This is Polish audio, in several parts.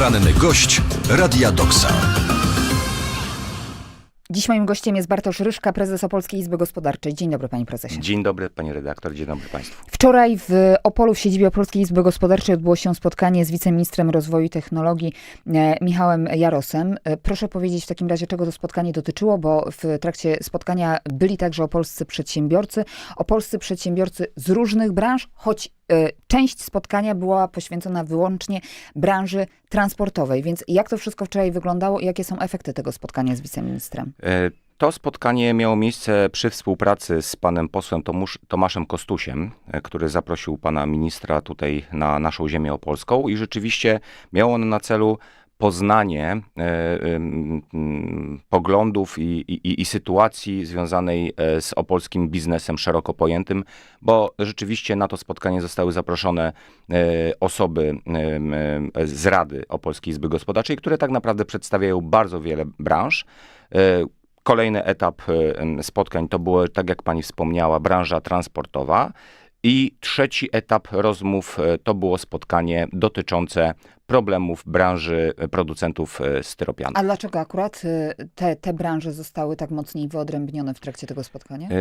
Ranny gość Radia Doksa. Dziś moim gościem jest Bartosz Ryszka, prezes Opolskiej Izby Gospodarczej. Dzień dobry, panie prezesie. Dzień dobry, pani redaktor, dzień dobry państwu. Wczoraj w Opolu, w siedzibie Opolskiej Izby Gospodarczej odbyło się spotkanie z wiceministrem rozwoju i technologii e, Michałem Jarosem. E, Proszę powiedzieć w takim razie, czego to spotkanie dotyczyło, bo w trakcie spotkania byli także opolscy przedsiębiorcy, opolscy przedsiębiorcy z różnych branż, choć część spotkania była poświęcona wyłącznie branży transportowej. Więc jak to wszystko wczoraj wyglądało i jakie są efekty tego spotkania z wiceministrem? E, To spotkanie miało miejsce przy współpracy z panem posłem Tomusz, Tomaszem Kostusiem, e, który zaprosił pana ministra tutaj na naszą ziemię opolską i rzeczywiście miało ono na celu poznanie e, ym, poglądów i, i, i sytuacji związanej e, z opolskim biznesem szeroko pojętym, bo rzeczywiście na to spotkanie zostały zaproszone e, osoby z Rady Opolskiej Izby Gospodarczej, które tak naprawdę przedstawiają bardzo wiele branż. E, Kolejny etap e, spotkań to było, tak jak pani wspomniała, branża transportowa. I trzeci etap rozmów e, to było spotkanie dotyczące problemów branży e, producentów e, styropianu. A dlaczego akurat te, te branże zostały tak mocniej wyodrębnione w trakcie tego spotkania? E,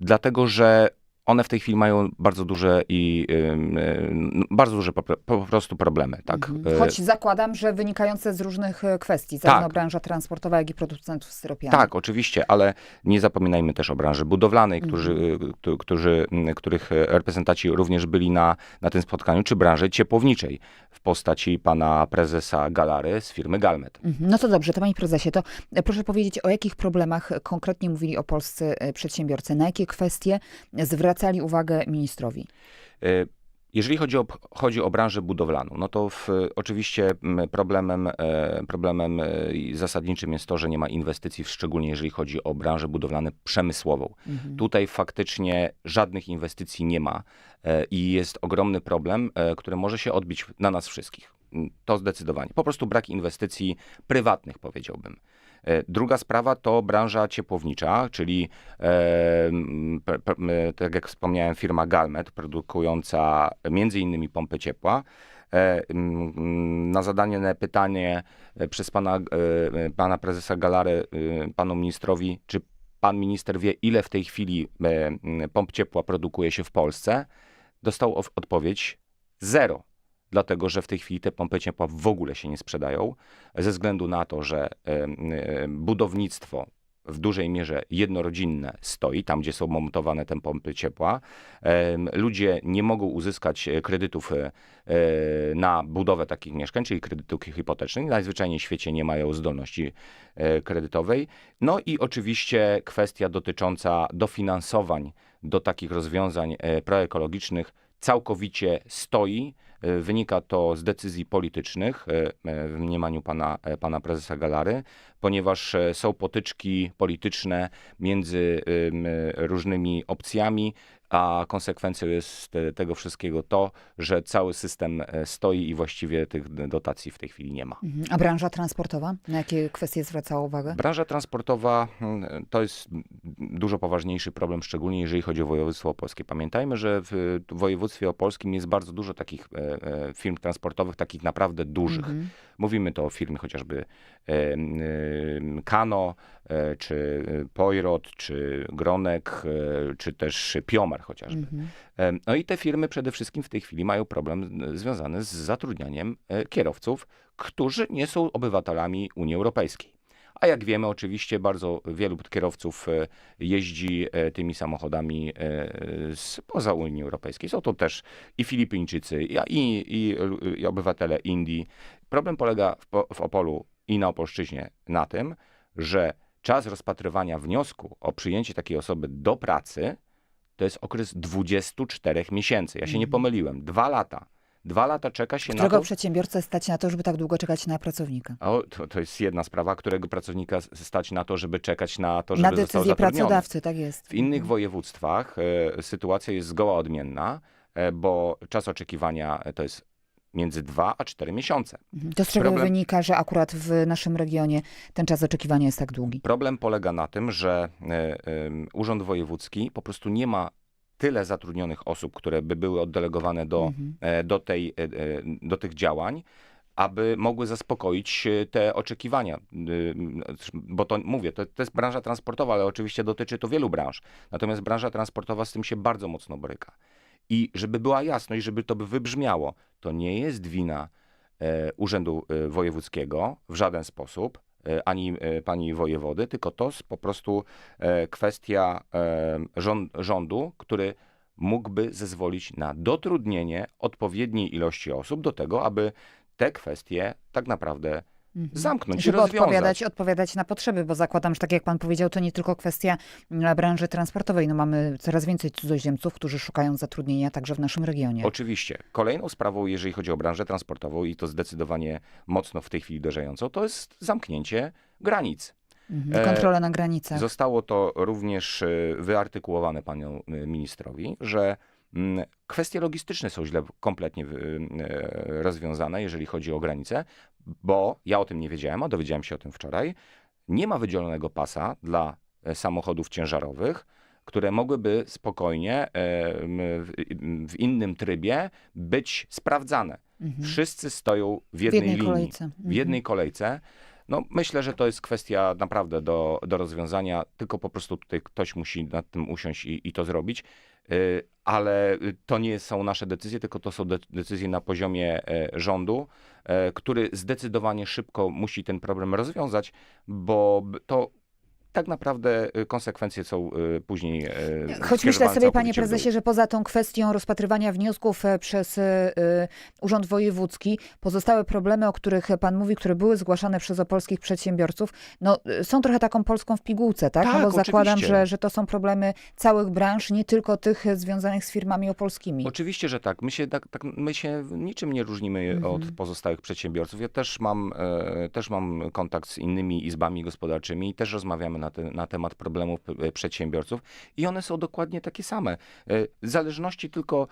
Dlatego, że one w tej chwili mają bardzo duże i em, e, bardzo duże po, po prostu problemy, tak? Mhm. E, Choć zakładam, że wynikające z różnych e, kwestii, zarówno Tak. branża transportowa, jak i producentów styropianu. Tak, oczywiście, ale nie zapominajmy też o branży budowlanej, którzy, Mhm. któ- którzy, których e, reprezentanci również byli na, na tym spotkaniu, czy branży ciepłowniczej w postaci pana prezesa Galary z firmy Galmet. Mhm. No to dobrze, to panie prezesie, to e, proszę powiedzieć, o jakich problemach konkretnie mówili o polscy przedsiębiorcy, na jakie kwestie zwracali uwagę ministrowi? E, Jeżeli chodzi o, chodzi o branżę budowlaną, no to w, oczywiście problemem, e, problemem e, zasadniczym jest to, że nie ma inwestycji, szczególnie jeżeli chodzi o branżę budowlaną przemysłową. Mhm. Tutaj faktycznie żadnych inwestycji nie ma i jest ogromny problem, który może się odbić na nas wszystkich. To zdecydowanie. Po prostu brak inwestycji prywatnych, powiedziałbym. E, Druga sprawa to branża ciepłownicza, czyli e, tak jak wspomniałem, firma Galmet, produkująca między innymi pompy ciepła. E, Na zadanie na pytanie przez pana, pana prezesa Galary, panu ministrowi, czy pan minister wie, ile w tej chwili pomp ciepła produkuje się w Polsce, dostał odpowiedź zero. Dlatego, że w tej chwili te pompy ciepła w ogóle się nie sprzedają, ze względu na to, że budownictwo w dużej mierze jednorodzinne stoi, tam gdzie są montowane te pompy ciepła. Ludzie nie mogą uzyskać e, kredytów e, e, na budowę takich mieszkań, czyli kredytów hipotecznych. Najzwyczajniej w świecie nie mają zdolności kredytowej. No i oczywiście kwestia dotycząca dofinansowań do takich rozwiązań proekologicznych całkowicie stoi. Wynika to z decyzji politycznych e, e, w mniemaniu pana, e, pana prezesa Galary, ponieważ są potyczki polityczne między różnymi opcjami, a konsekwencją jest tego wszystkiego to, że cały system e, stoi i właściwie tych dotacji w tej chwili nie ma. Mhm. A branża transportowa? Na jakie kwestie zwracała uwagę? Branża transportowa mm, to jest dużo poważniejszy problem, szczególnie jeżeli chodzi o województwo opolskie. Pamiętajmy, że w województwie opolskim jest bardzo dużo takich e, e, firm transportowych, takich naprawdę dużych. Mhm. Mówimy to o firmie chociażby Kano, czy Poirot, czy Gronek, czy też Piomar chociażby. Mhm. No i te firmy przede wszystkim w tej chwili mają problem e, związany z zatrudnianiem e, kierowców, którzy nie są obywatelami Unii Europejskiej. A jak wiemy, oczywiście bardzo wielu kierowców e, jeździ tymi samochodami spoza Unii Europejskiej. Są to też i Filipińczycy, i, i, i, obywatele Indii. Problem polega w, w Opolu i na Opolszczyźnie na tym, że czas rozpatrywania wniosku o przyjęcie takiej osoby do pracy to jest okres 24 miesięcy. Ja się nie Mhm. pomyliłem. Dwa lata. Dwa lata czeka się na Którego to. przedsiębiorcę stać na to, żeby tak długo czekać na pracownika? O, to, to jest jedna sprawa, którego pracownika stać na to, żeby czekać na to, żeby Na został decyzję zatrudniony. pracodawcy, tak jest. W innych Mhm. województwach e, sytuacja jest zgoła odmienna, e, bo czas oczekiwania e, to jest między 2 a 4 miesiące. Mhm. To z czego problem- wynika, że akurat w naszym regionie ten czas oczekiwania jest tak długi? Problem polega na tym, że e, Urząd Wojewódzki po prostu nie ma tyle zatrudnionych osób, które by były oddelegowane do, Mhm. e, do, tej, e, do tych działań, aby mogły zaspokoić te oczekiwania. Bo to mówię, to, to jest branża transportowa, ale oczywiście dotyczy to wielu branż. Natomiast branża transportowa z tym się bardzo mocno boryka. I żeby była jasność, żeby to by wybrzmiało, to nie jest wina e, Urzędu e, Wojewódzkiego w żaden sposób, e, ani e, pani wojewody, tylko to jest po prostu e, kwestia e, rząd, rządu, który mógłby zezwolić na dotrudnienie odpowiedniej ilości osób do tego, aby te kwestie tak naprawdę zamknąć, Żeby rozwiązać. odpowiadać, odpowiadać na potrzeby, bo zakładam, że tak jak pan powiedział, to nie tylko kwestia mm, branży transportowej. No mamy coraz więcej cudzoziemców, którzy szukają zatrudnienia także w naszym regionie. Oczywiście. Kolejną sprawą, jeżeli chodzi o branżę transportową i to zdecydowanie mocno w tej chwili uderzającą, to jest zamknięcie granic. Mhm. Kontrole na granicach. Zostało to również e, wyartykułowane panu e, ministrowi, że mm, kwestie logistyczne są źle kompletnie e, rozwiązane, jeżeli chodzi o granice, bo ja o tym nie wiedziałem, a dowiedziałem się o tym wczoraj. Nie ma wydzielonego pasa dla e, samochodów ciężarowych, które mogłyby spokojnie e, w, innym trybie być sprawdzane. Mhm. Wszyscy stoją w W jednej, jednej linii, kolejce. w Mhm. jednej kolejce. No, myślę, że to jest kwestia naprawdę do, do rozwiązania, tylko po prostu tutaj ktoś musi nad tym usiąść i, i to zrobić. Y, Ale y, to nie są nasze decyzje, tylko to są de- decyzje na poziomie e, rządu, e, który zdecydowanie szybko musi ten problem rozwiązać, bo to tak naprawdę y, konsekwencje są y, później. e, Choć myślę sobie, panie prezesie, że poza tą kwestią rozpatrywania wniosków e, przez e, e, Urząd Wojewódzki, pozostałe problemy, o których pan mówi, które były zgłaszane przez opolskich przedsiębiorców, no, są trochę taką Polską w pigułce, tak? no Tak, bo zakładam, oczywiście. że, że to są problemy całych branż, nie tylko tych związanych z firmami opolskimi. Oczywiście, że tak. My się, tak, tak my się niczym nie różnimy Mhm. od pozostałych przedsiębiorców. Ja też mam, też mam kontakt z innymi izbami gospodarczymi i też rozmawiamy na, te, na temat problemów e, przedsiębiorców i one są dokładnie takie same. E, W zależności tylko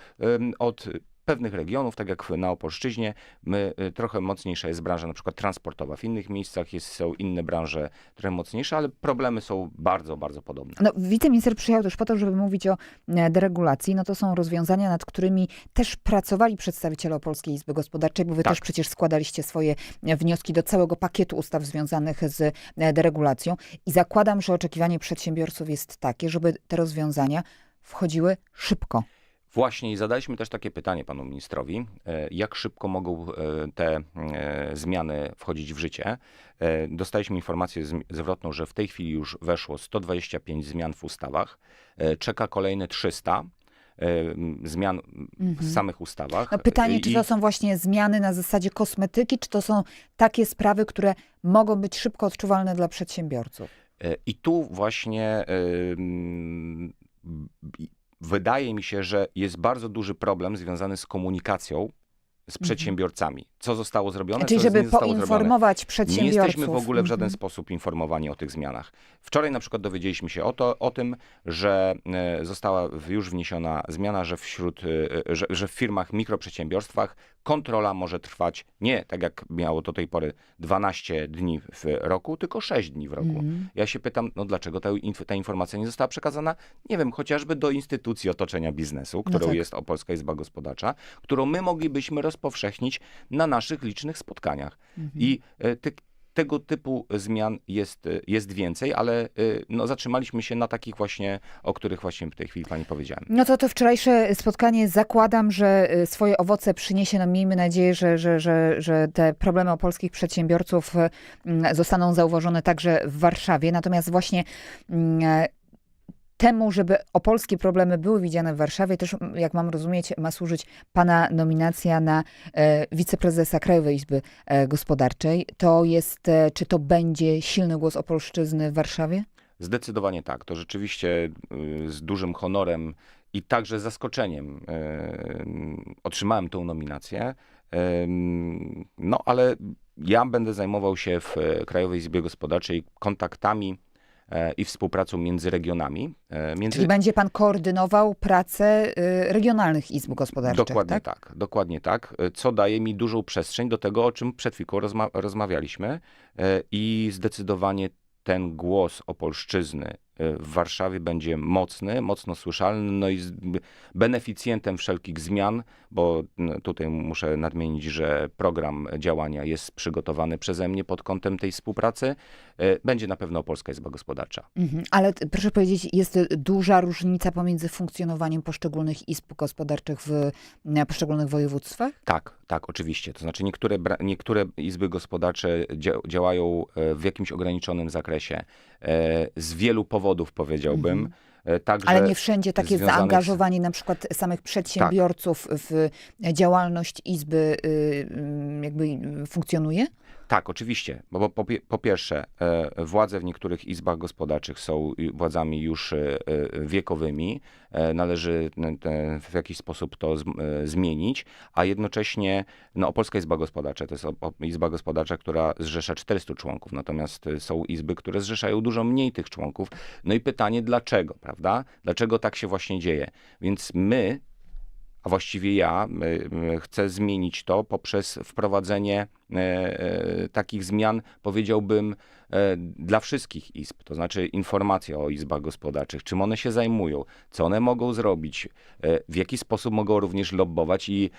od pewnych regionów, tak jak na Opolszczyźnie, my, e, trochę mocniejsza jest branża na przykład transportowa. W innych miejscach jest, są inne branże trochę mocniejsze, ale problemy są bardzo, bardzo podobne. No, wiceminister przyjechał też po to, żeby mówić o e, deregulacji. No to są rozwiązania, nad którymi też pracowali przedstawiciele Polskiej Izby Gospodarczej, bo wy Tak. też przecież składaliście swoje e, wnioski do całego pakietu ustaw związanych z e, deregulacją. I zakładam, że oczekiwanie przedsiębiorców jest takie, żeby te rozwiązania wchodziły szybko. Właśnie i zadaliśmy też takie pytanie panu ministrowi, e, jak szybko mogą e, te e, zmiany wchodzić w życie. Dostaliśmy informację zwrotną, że w tej chwili już weszło 125 zmian w ustawach, czeka kolejne 300 e, m, zmian w samych ustawach. No pytanie, czy to są właśnie zmiany na zasadzie kosmetyki, czy to są takie sprawy, które mogą być szybko odczuwalne dla przedsiębiorców? I tu właśnie wydaje mi się, że jest bardzo duży problem związany z komunikacją z przedsiębiorcami. Co zostało zrobione, Mhm. Czyli co żeby nie zrobione. poinformować Nie przedsiębiorców. jesteśmy w ogóle w żaden Mhm. sposób informowani o tych zmianach. Wczoraj na przykład dowiedzieliśmy się o, to, o tym, że e, została już wniesiona zmiana, że, wśród, e, że, że w firmach, mikroprzedsiębiorstwach kontrola może trwać nie tak jak miało do tej pory 12 dni w roku, tylko 6 dni w roku. Mhm. Ja się pytam, no dlaczego ta, ta informacja nie została przekazana, nie wiem, chociażby do instytucji otoczenia biznesu, którą tak. jest Opolska Izba Gospodarcza, którą my moglibyśmy rozpowszechnić na naszych licznych spotkaniach. Mhm. I e, te, tego typu zmian jest, e, jest więcej, ale e, no, zatrzymaliśmy się na takich właśnie, o których właśnie w tej chwili pani powiedziałem. No to to wczorajsze spotkanie zakładam, że y, swoje owoce przyniesie. No miejmy nadzieję, że, że, że, że te problemy polskich przedsiębiorców y, mm, zostaną zauważone także w Warszawie. Natomiast właśnie mm, temu, żeby opolskie problemy były widziane w Warszawie, też, jak mam rozumieć, ma służyć pana nominacja na e, wiceprezesa Krajowej Izby e, Gospodarczej. To jest, e, czy to będzie silny głos opolszczyzny w Warszawie? Zdecydowanie tak. To rzeczywiście y, z dużym honorem i także zaskoczeniem y, otrzymałem tą nominację. No ale ja będę zajmował się w Krajowej Izbie Gospodarczej kontaktami i współpracą między regionami. e, Między... Czyli będzie pan koordynował pracę y, regionalnych izb gospodarczych, Dokładnie tak? tak? dokładnie tak, e, co daje mi dużą przestrzeń do tego, o czym przed chwilką rozma rozmawialiśmy e, i zdecydowanie ten głos opolszczyzny w Warszawie będzie mocny, mocno słyszalny, no i beneficjentem wszelkich zmian, bo tutaj muszę nadmienić, że program działania jest przygotowany przeze mnie pod kątem tej współpracy, e, będzie na pewno Polska Izba Gospodarcza. Mhm. Ale proszę powiedzieć, jest duża różnica pomiędzy funkcjonowaniem poszczególnych izb gospodarczych w e, poszczególnych województwach? Tak, tak, oczywiście. To znaczy niektóre, niektóre izby gospodarcze dzia- działają e, w jakimś ograniczonym zakresie, e, z wielu powodów powiedziałbym. E, Także Ale nie wszędzie takie związanych zaangażowanie na przykład samych przedsiębiorców w działalność izby y, y, jakby funkcjonuje? Tak, oczywiście, bo, po, po pierwsze, e, władze w niektórych izbach gospodarczych są władzami już e, e, wiekowymi, należy w jakiś sposób to zmienić, a jednocześnie no, Opolska Izba Gospodarcza to jest izba gospodarcza, która zrzesza 400 członków, natomiast są izby, które zrzeszają dużo mniej tych członków. No i pytanie dlaczego, prawda? Dlaczego tak się właśnie dzieje? Więc my, a właściwie ja y, y, chcę zmienić to poprzez wprowadzenie e, e, takich zmian, powiedziałbym, e, dla wszystkich izb. To znaczy informacje o izbach gospodarczych, czym one się zajmują, co one mogą zrobić, w jaki sposób mogą również lobbować i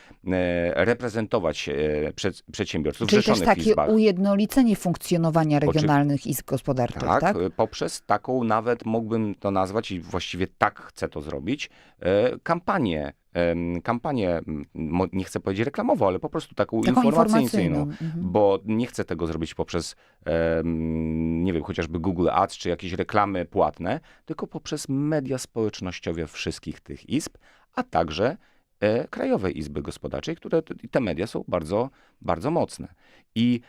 reprezentować przed, przedsiębiorców Czyli też zrzeszonych w takie izbach. ujednolicenie funkcjonowania regionalnych izb gospodarczych, tak? Tak, poprzez taką nawet mógłbym to nazwać i właściwie tak chcę to zrobić, kampanię, kampanię, nie chcę powiedzieć reklamową, ale po prostu taką, Taką informacyjną. Mhm. Bo nie chcę tego zrobić poprzez, nie wiem, chociażby Google Ads czy jakieś reklamy płatne, tylko poprzez media społecznościowe wszystkich tych izb, a także Krajowej Izby Gospodarczej, które te media są bardzo, bardzo mocne. I,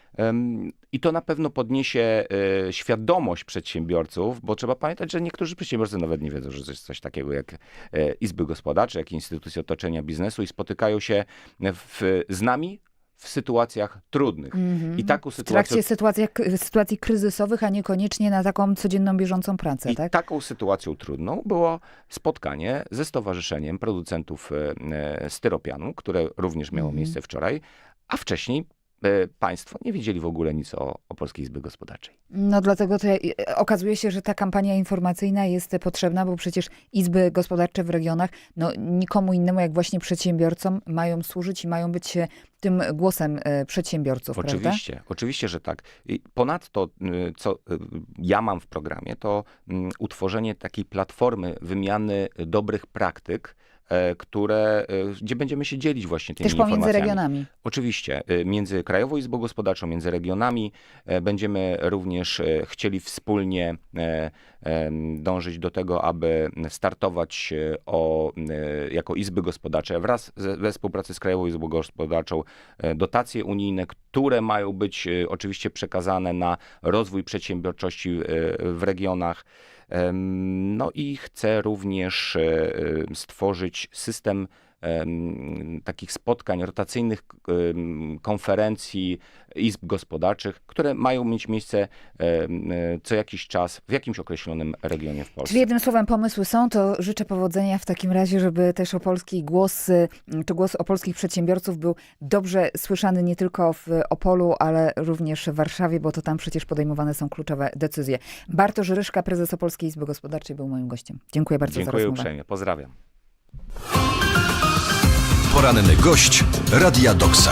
I to na pewno podniesie e, świadomość przedsiębiorców, bo trzeba pamiętać, że niektórzy przedsiębiorcy nawet nie wiedzą, że jest coś takiego jak e, Izby Gospodarcze, jak instytucje otoczenia biznesu i spotykają się w, z nami w sytuacjach trudnych. Mhm. I taką W sytuację trakcie sytuacji, sytuacji kryzysowych, a niekoniecznie na taką codzienną, bieżącą pracę, I tak? taką sytuacją trudną było spotkanie ze Stowarzyszeniem Producentów e, e, Styropianu, które również miało Mhm. miejsce wczoraj, a wcześniej państwo nie wiedzieli w ogóle nic o, o Polskiej Izbie Gospodarczej. No dlatego to e, okazuje się, że ta kampania informacyjna jest potrzebna, bo przecież izby gospodarcze w regionach, no nikomu innemu jak właśnie przedsiębiorcom mają służyć i mają być e, tym głosem e, przedsiębiorców, prawda? Oczywiście, oczywiście, że tak. I ponadto, co ja mam w programie, to mm, utworzenie takiej platformy wymiany dobrych praktyk, e, które, e, gdzie będziemy się dzielić właśnie tymi Też pomiędzy informacjami. regionami. Oczywiście, y, między Krajową Izbą Gospodarczą, między regionami e, będziemy również e, chcieli wspólnie e, dążyć do tego, aby startować e, o, e, jako Izby Gospodarcze wraz ze, we współpracy z Krajową Izbą Gospodarczą e, dotacje unijne, które mają być e, oczywiście przekazane na rozwój przedsiębiorczości e, w regionach. No i chcę również e, e, stworzyć system em, takich spotkań, rotacyjnych konferencji izb gospodarczych, które mają mieć miejsce co jakiś czas w jakimś określonym regionie w Polsce. Czyli jednym słowem pomysły są, to życzę powodzenia w takim razie, żeby też opolski głos, y, czy głos opolskich przedsiębiorców był dobrze słyszany nie tylko w Opolu, ale również w Warszawie, bo to tam przecież podejmowane są kluczowe decyzje. Bartosz Ryszka, prezes Opolskiej Izby Gospodarczej był moim gościem. Dziękuję bardzo za Dziękuję rozmowę. uprzejmie. Pozdrawiam. Poranny gość Radia Doksa.